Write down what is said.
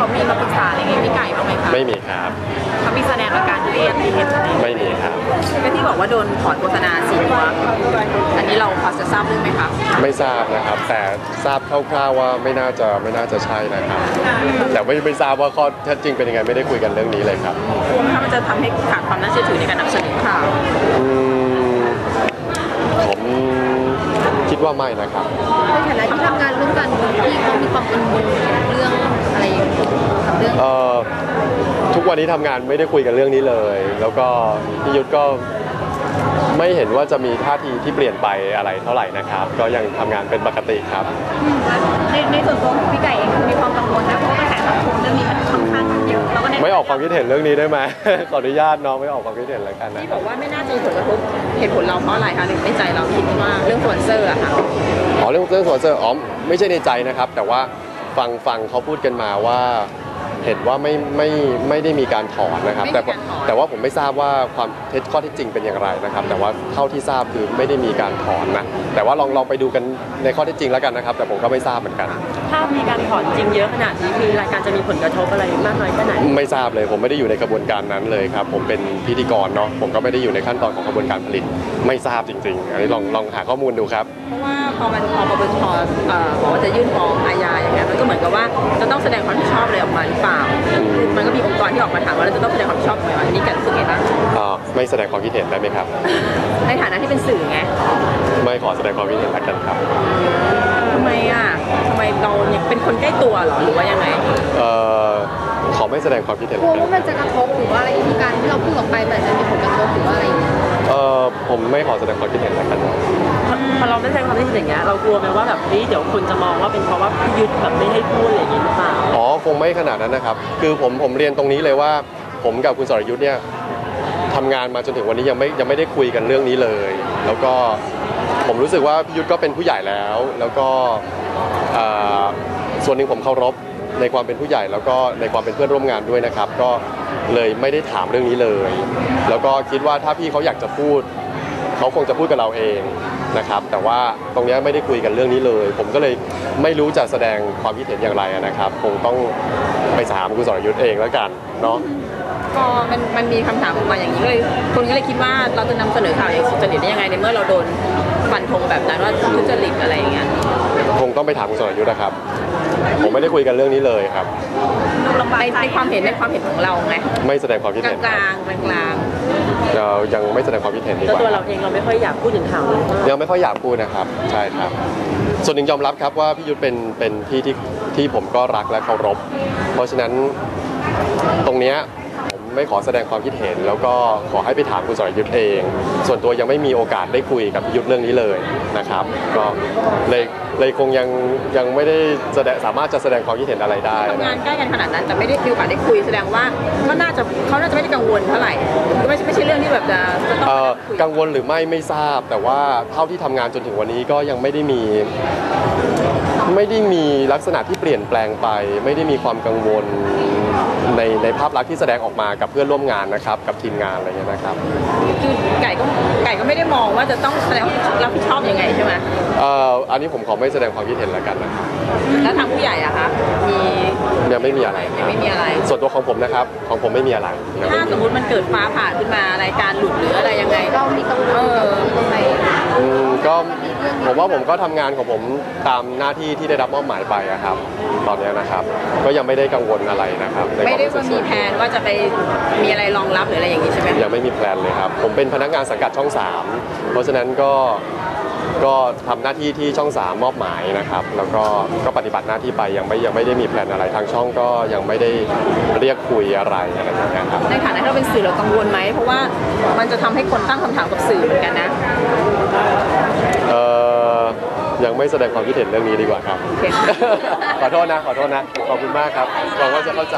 เขามีมาปรึกษาอะไรเงี้ยพี่ไก่บ้างไหมคะไม่มีครับ เขามีแสดงอาการเครียดมีเหตุอะไรไม่มีครับ ก็ที่บอกว่าโดนถอนโฆษณาสีตัวอันนี้เราพอจะทราบเรื่องไหมคะไม่ทราบนะครับ แต่ทราบคร่าวๆว่าไม่น่าจะไม่น่าจะใช่นะครับ แต่ไม่ไม่ทราบว่าข้อเท็จจริงเป็นยังไงไม่ได้คุยกันเรื่องนี้เลยครับกลัวไหมคะมันจะทำให้ขาดความน่าเชื่อถือในการนำเสนอข่าวอืมผมคิดว่าไม่นะครับ ในฐานะที่ทำงานร่วมกันพี่เขามีความกังวลเรื่อง อะไรอย่างเงี้ยกับเรื่องเอ่อทุกวันนี้ทำงานไม่ได้คุยกันเรื่องนี้เลย แล้วก็พี่ยุทธก็ไม่เห็นว่าจะมีท่าทีที่เปลี่ยนไปอะไรเท่าไหร่นะครับ ก็ยังทำงานเป็นปกติครับ ในในส่วนตัวของพี่ไก่เองคือมีความกังวลนะเพราะว่ากระแสสังคมเรื่องนี้มันค่อนข้างเยอะแล้วก็ในไม่ออกความคิดเห็นเรื่องนี้ได้ไหม ขออนุญาตน้องไม่ออกความคิดเห็นแล้วกันนะที่ครับอบกว่าไม่น่าจะมีผลกระทบเหตุผลเราเพราะอะไรคะในใจเราคิดว่าเรื่องสปอนเซอร์อะค่ะ อ๋อเรื่องเรื่องสวนเซอร์อ๋อไม่ใช่ในใจนะครับ แต่ว่า ฟังฟังเขาพูดกันมาว่า เห็นว่าไม่ไม่ไม่ได้มีการถอนนะครับไม่มีแต่การถอนแต่ว่าผมไม่ทราบว่าความเท็จข้อเท็จจริงเป็นอย่างไรนะครับ แต่ว่าเท่าที่ทราบคือไม่ได้มีการถอนนะแต่ว่าลองลองไปดูกันในข้อเท็จจริงแล้วกันนะครับ แต่ผมก็ไม่ทราบเหมือนกัน ถ้ามีการถอนจริงเยอะขนาดนี้คือรายการจะมีผลกระทบอะไรมากน้อยแค่ไหนไม่ทราบเลยผมไม่ได้อยู่ในกระบวนการนั้นเลยครับผมเป็นพิธีกรเนาะผมก็ไม่ได้อยู่ในขั้นตอนของกระบวนการผลิต ไม่ทราบจริงๆอันนี้ลองลองหาข้อมูลดูครับเพราะว่าพอมันพอปปชเอ่อบอกว่าจะยื่นฟ้องอาญาอย่างเงี้ยมันก็เหมือนกับว่าจะต้องแสดงความรับผิดชอบอะไรออกมาหรือเปล่ามันก็มีองค์กรที่ออกมาถามว่าเราจะต้องแสดงความรับผิดชอบไหมอันนี้กันรู้สึกไงบ้างอ่าไม่แสดงความคิดเห็นได้ไหมครับ ในฐานะที่เป็นสื่อไง ไม่ขอแสดงความคิดเห็นแล้วกันครับทำไมอะทำไมเราเนี่ยเป็นคนใกล้ตัวเหรอหรือว่ายังไง เอ่อขอไม่แสดงความคิดเห็นกลัแล้ววกัน ว่ามันจะกระทบหรือว่าอะไรที่การที่เราพูดออกไปมันอาจจะมีผลกระทบหรือว่าอะไรอย่างเงี้ยเอ่อ ผมไม่ขอแสดงความคิดเห็นแล้วกันพอเราไม่แสดงความคิดเห็นอย่างเงี้ยเรากลัวไหมว่าแบบเฮ้ยเดี๋ยวคนจะมองว่าเป็นเพราะว่าพี่ยุทธแบบไม่ให้พูดอะไรอย่างเงี้ยหรือเปล่าอ๋อคงไม่ขนาดนั้นนะครับ คือผมผมเรียนตรงนี้เลยว่า ผมกับคุณสรยุทธ์เนี่ยทำงานมาจนถึงวันนี้ยังไม่ยังไม่ได้คุยกันเรื่องนี้เลย แล้วก็ผมรู้สึกว่าพี่ยุทธก็เป็นผู้ใหญ่แล้ว แล้วก็เอ่อส่วนหนึ่งผมเคารพในความเป็นผู้ใหญ่แล้วก็ในความเป็นเพื่อนร่วมงานด้วยนะครับ ก็เลยไม่ได้ถามเรื่องนี้เลย แล้วก็คิดว่าถ้าพี่เขาอยากจะพูด เขาคงจะพูดกับเราเองนะครับ แต่ว่าตรงเนี้ยไม่ได้คุยกันเรื่องนี้เลย ผมก็เลยไม่รู้จะแสดงความคิดเห็นอย่างไรนะครับ คงต้องไปถามคุณสรยุทธ์เองแล้วกันเนาะก็มันมันมีคำถามออกมาอย่างนี้ก็เลยคนก็เลยคิดว่าเราจะนำเสนอข่าวอย่างสุจริตได้ยังไงในเมื่อเราโดนฟันธงแบบนั้นว่าทุจริตอะไรอย่างเงี้ยคงต้องไปถามคุณสรยุทธ์นะครับผมไม่ได้คุยกันเรื่องนี้เลยครับในในความเห็นในความเห็นของเราไงไม่แสดงความคิดกลาเห็งนกลางกลางกลางเรา ยังไม่แสดงความคิดเห็นดีแล้วกว่า ตัวเราเองเราไม่ค่อยอยากพูดถึงข่าวนี้มากยังไม่ค่อยอยากพูดนะครับ ใช่ครับ ส่วนหนึ่งยอมรับครับว่าพี่ยุทธเป็นเป็นพี่ที่ที่ผมก็รักและเคารพ เพราะฉะนั้นตรงเนี้ยผม ไม่ขอแสดงความคิดเห็น แล้วก็ขอให้ไปถามคุณสรยุทธ์เอง ส่วนตัวยังไม่มีโอกาสได้คุยกับพี่ยุทธเรื่องนี้เลยนะครับ ก็เลยเลยคงยังยังไม่ได้แสดงสามารถจะแสดงความคิดเห็นอะไรได้ทำงานะนใกล้กันขนาดนั้นแต่ไม่ได้มีโอกาสได้คุยแสดงว่าก็น่าจะเขาน่าจะไม่ได้กังวลเท่าไหร่ก็ไม่ใช่ไม่ใช่เรื่องที่แบบจะจะต้องเอ่อคุยกังวลหรือไม่ไม่ทราบ แต่ว่าเท่าที่ทำงานจนถึงวันนี้ก็ยังไม่ได้มี ไม่ได้มีลักษณะที่เปลี่ยนแปลงไป ไม่ได้มีความกังวลในในภาพลักษณ์ที่แสดงออกมากับเพื่อนร่วมงานนะครับ กับทีมงานอะไรเงี้ยนะครับ คือไก่ก็ไก่ก็ไม่ได้มองว่าจะต้องแสดงรับผิดชอบยังไงใช่ไหมเอ่ออันนี้ผมขอไม่แสดงความคิดเห็นแล้วกันนะครับแล้วทางผู้ใหญ่อะคะมียังไม่มีอะไรยังไม่มีอะไร ส่วนตัวของผมนะครับ ของผมไม่มีอะไรยังถ้าไม่สมีมมติมันเกิดฟ้าผ่าขึ้นมารายการหลุดหรืออะไรยังไงเรามีกังวลเออตรงไหนอืมก็ ผมว่าผมก็ทำงานของผมตามหน้าที่ที่ได้รับมอบหมายไปอะครับ ตอนเนี้ยนะครับ ก็ยังไม่ได้กังวลอะไรนะครับในไม่ได้ควว่ารู้สึมีกแผนว่าจะไปมีอะไรรองรับหรืออะไรอย่างนี้ใช่ไหมยังไม่มีแพลนเลยครับ ผมเป็นพนักงานสังกัดช่อง 3 เพราะฉะนั้นก็ก็ทำหน้าที่ที่ช่อง 3 มอบหมายนะครับ แล้วก็ก็ปฏิบัติหน้าที่ไปยังไม่ยังไม่ได้มีแพลนอะไรทางช่องก็ยังไม่ได้เรียกคุยอะไรอะไรอย่างเงี้ยครับ ในฐานะที่เราเป็นสื่อเรากังวลไหมเพราะว่ามันจะทำให้คนตั้งคำถามกับสื่อเหมือนกันนะเอ่อ ยังไม่แสดงความคิดเห็นเรื่องนี้ดีกว่าครับโอเคขอโทษนะ ขอโทษนะ ขอบคุณมากครับหวังว่าจะเข้าใจ